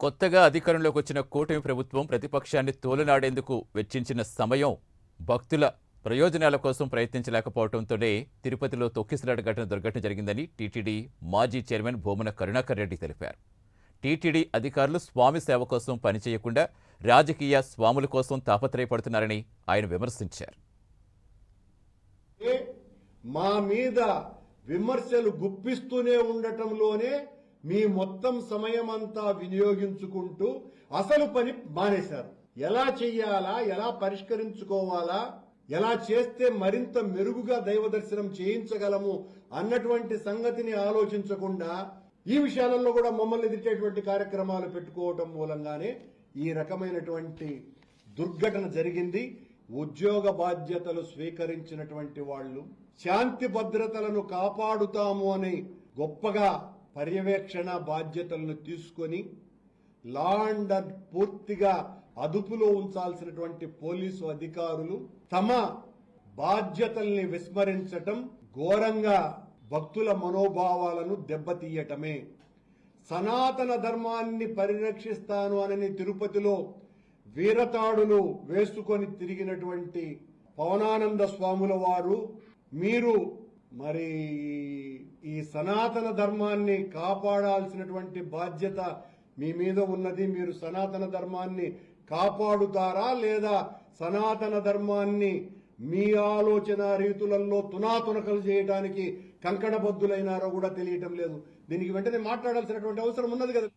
కొత్తగా అధికారంలోకి వచ్చిన కూటమి ప్రభుత్వం ప్రతిపక్షాన్ని తోలనాడేందుకు వెచ్చించిన సమయం భక్తుల ప్రయోజనాల కోసం ప్రయత్నించలేకపోవడంతోనే తిరుపతిలో తొక్కిసలాట ఘటన దుర్ఘటన జరిగిందని టీటీడీ మాజీ చైర్మన్ భూమన కరుణాకర్ రెడ్డి తెలిపారు. టీటీడీ అధికారులు స్వామి సేవ కోసం పనిచేయకుండా రాజకీయ స్వాముల కోసం తాపత్రయపడుతున్నారని ఆయన విమర్శించారు. మా మీద విమర్శలు గుప్పిస్తూనే ఉండటంలోనే మీ మొత్తం సమయం అంతా వినియోగించుకుంటూ అసలు పని మానేశారు. ఎలా చెయ్యాలా ఎలా పరిష్కరించుకోవాలా ఎలా చేస్తే మరింత మెరుగుగా దైవ దర్శనం చేయించగలము అన్నటువంటి సంగతిని ఆలోచించకుండా ఈ విషయాలలో కూడా మమ్మల్ని ఎదిర్చేటువంటి కార్యక్రమాలు పెట్టుకోవటం మూలంగానే ఈ రకమైనటువంటి దుర్ఘటన జరిగింది. ఉద్యోగ బాధ్యతలు స్వీకరించినటువంటి వాళ్ళు శాంతి భద్రతలను కాపాడుతాము అని గొప్పగా పర్యవేక్షణ బాధ్యతలను తీసుకొని లా అండ్ పూర్తిగా అదుపులో ఉంచాల్సినటువంటి పోలీసు అధికారులు తమ బాధ్యతల్ని విస్మరించటం ఘోరంగా భక్తుల మనోభావాలను దెబ్బతీయటమే. సనాతన ధర్మాన్ని పరిరక్షిస్తాను అనని తిరుపతిలో వీరతాడులు వేసుకొని తిరిగినటువంటి పవనానంద స్వాముల వారు మీరు మరి ఈ సనాతన ధర్మాన్ని కాపాడాల్సినటువంటి బాధ్యత మీ మీద ఉన్నది. మీరు సనాతన ధర్మాన్ని కాపాడుతారా లేదా సనాతన ధర్మాన్ని మీ ఆలోచన రీతులలో తునాతునకలు చేయడానికి కంకణబద్దులైనారో కూడా తెలియటం లేదు. దీనికి వెంటనే మాట్లాడాల్సినటువంటి అవసరం ఉన్నది కదా.